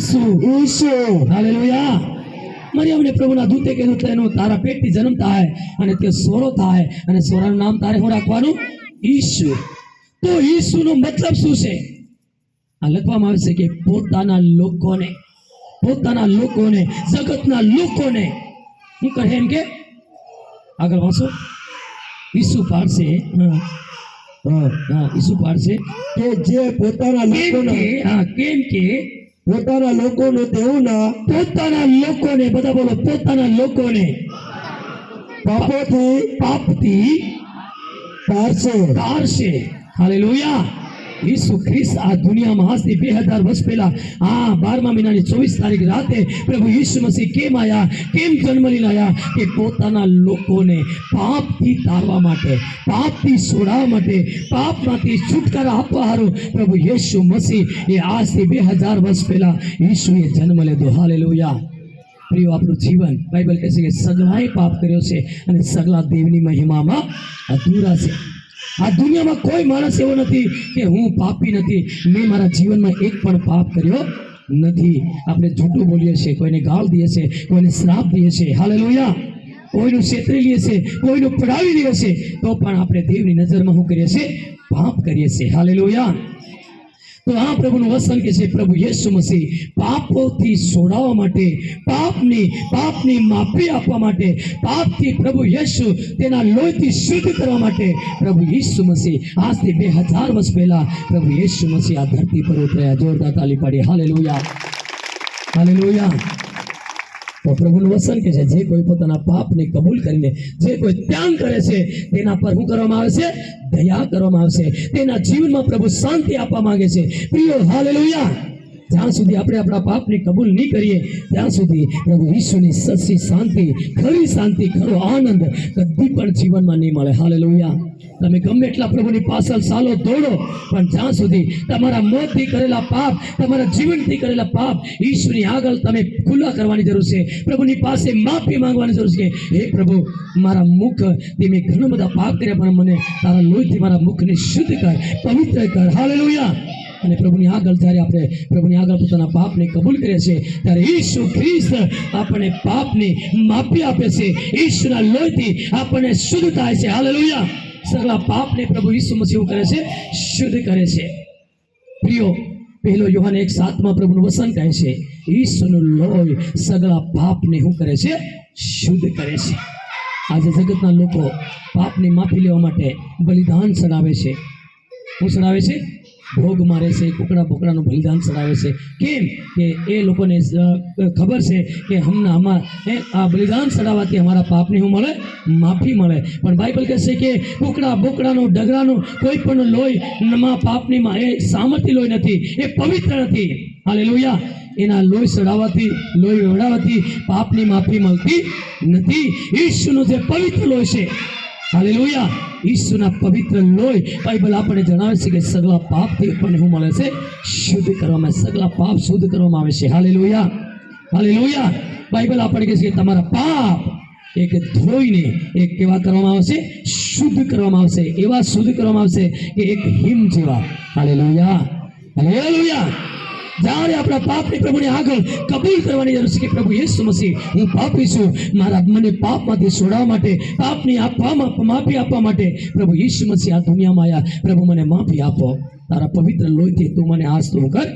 ઈસુ ઈસુ hallelujah મરિયમને પ્રભુના દૂતે કીધું તો તારા પેટથી જન્મ થાય અને તે સોરો થાય અને સોરાનું નામ તારે શું રાખવાનું ઈસુ તો ઈસુનો મતલબ શું છે આ લખવામાં આવે છે કે પોતાના લોકોને પોતાના લોકોને જગતના લોકોને શું કહે એમ કે આગળ વાંચો ઈસુ પાડશે હા હા. હા ઈસુ પાડશે કે જે પોતાના લોકોને હા કેમ કે પોતાના લોકોને તેવું ના પોતાના લોકોને બધા બોલો પોતાના લોકોને. પાપોથી પાપથી તારશે તારશે હાલેલુયા. ઈસુ ખ્રિસ્ત આ દુનિયામાં આજથી બે હજાર વર્ષ પહેલા, આ બારમા મહિનાની ચોવીસ તારીખ રાતે પ્રભુ ઈસુ મસીહ કેમ આવ્યા કેમ જન્મ લીલાયા કે પોતાના લોકોને પાપથી તારવા માટે, પાપથી છોડાવવા માટે, પાપમાંથી છુટકારા આપવા હારું પ્રભુ યશુ મસીહ એ આજથી બે હજાર વર્ષ પહેલા ઈસુએ જન્મ લીધો. હાલેલુયા. પ્રિયો આપણું જીવન, બાઇબલ કહે છે કે સગલાએ પાપ કર્યો છે અને સગલા દેવની મહિમામાં અધૂરા છે. આ દુનિયામાં કોઈ માણસ એવો નથી કે હું પાપી નથી. મેં મારા જીવનમાં એક પણ પાપ કર્યો નથી. આપણે જૂઠું બોલીએ છીએ, કોઈને ગાળ દઈએ છીએ, કોઈને શ્રાપ દઈએ છીએ. હાલેલુયા. કોઈનું છેતરી લઈએ છીએ, કોઈનું પડાવી લઈએ છીએ, તો પણ આપણે દેવની નજરમાં શું કરીએ છીએ? પાપ કરીએ છીએ. હાલેલુયા. તો આ પ્રભુનું વસન કે છે પ્રભુ યેસુ મસીહ પાપોથી છોડાવવા માટે, પાપની પાપની માફી આપવા માટે, પાપથી પ્રભુ યેસુ તેના લોહીથી શુદ્ધ કરવા માટે પ્રભુ યેસુ મસીહ આજથી બે હજાર વર્ષ પહેલા પ્રભુ યેસુ મસીહ આ ધરતી પર ઉતર્યા, જોરદાર તાલી પાડી. હાલેલુયા. હાલેલુયા. તો પ્રભુનું વસન કે છે, જે કોઈ પોતાના પાપને કબૂલ કરીને, જે કોઈ ત્યાગ કરે છે, તેના પર શું કરવામાં આવે છે દયા કરવામાં આવશે. તેના જીવનમાં પ્રભુ શાંતિ આપવા માંગે છે. પ્રિયો, હાલેલુયા. જ્યાં સુધી આપણે આપણા પાપને કબૂલ નહીં કરીએ, ત્યાં સુધી પ્રભુ ઈશ્વરની સચ્ચી શાંતિ, ખરી શાંતિ, ખરો આનંદ કદી પણ જીવનમાં નહીં મળે. હાલેલુયા. તમે ગમે એટલા પ્રભુની પાછળ સાલો દોડો, પણ જ્યાં સુધી તમારા મોતથી કરેલા પાપ, તમારા જીવનથી કરેલા પાપ ઈશ્વરની આગળ તમે ખુલ્લા કરવાની જરૂર છે. પ્રભુની પાસે માફી માંગવાની જરૂર છે. હે પ્રભુ, મારા મુખ, તે મેં ઘણા બધા પાપ કર્યા, પણ મને તારા લોહીથી મારા મુખને શુદ્ધ કર, પવિત્ર કર. હાલેલુયા. અને પ્રભુની આગળ જ્યારે આપણે પ્રભુની આગળ પોતાના પાપને કબૂલ કરીએ છીએ, ત્યારે ઈસુ ખ્રિસ્ત આપણને પાપની માફી આપે છે. ઈશ્વરના લોહીથી આપણને શુદ્ધ થાય છે. હાલેલુયા. સગળા પાપને પ્રભુ ઈસુ મસીહ શું કરે છે? શુદ્ધ કરે છે. પ્રિયો, પહેલો યોહાન એક સાતમાં પ્રભુનું વસન કહે છે ઈશ્વરનું લોહી સગળા પાપને શું કરે છે? શુદ્ધ કરે છે. આજે જગતના લોકો પાપની માફી લેવા માટે બલિદાન ચડાવે છે. શું ચડાવે છે? ભોગ મારે છે, કુકડા બોકડાનું બલિદાન ચડાવે છે. કેમ કે એ લોકોને ખબર છે કે હમણાં એ આ બલિદાન ચડાવવાથી અમારા પાપની હું મળે? માફી મળે. પણ બાઇબલ કહે છે કે કુકડા બોકડાનું, ડગરાનું કોઈ પણ લોહી પાપનીમાં પાપની એ સામર્થ્ય લોહી નથી, એ પવિત્ર નથી. હાલેલુયા. એના લોહી ચડાવવાથી, લોહી વડાવવાથી પાપની માફી મળતી નથી. ઈશ્વરનું જે પવિત્ર લોહી છે હાલેલુયા. ઈસુના પવિત્ર લોહી બાઇબલ આપણને જણાવે છે કે સગલા પાપથી આપણને શું મળે છે. શુદ્ધ કરવામાં, સગલા પાપ શુદ્ધ કરવામાં આવે છે. હાલેલુયા. હાલેલુયા. બાઇબલ આપણને કહે છે કે તમારા પાપ એક ધોઈને એક કેવા કરવામાં આવશે? શુદ્ધ કરવામાં આવશે. એવા શુદ્ધ કરવામાં આવશે કે એક હિમ જેવા. હાલેલુયા. હાલેલુયા. જ્યારે આપણા પાપની પ્રભુને આગળ કબૂલ કરવાની જરૂર છે કે પ્રભુ યેસુ મસીહ, હું પાપી છું. મારા મને પાપમાંથી છોડાવવા માટે, પાપની આપવામાં માફી આપવા માટે પ્રભુ યેસુ મસીહ આ દુનિયામાં આવ્યા પ્રભુ મને માફી આપો. તારા પવિત્ર લોહીથી તું મને આજ તું કર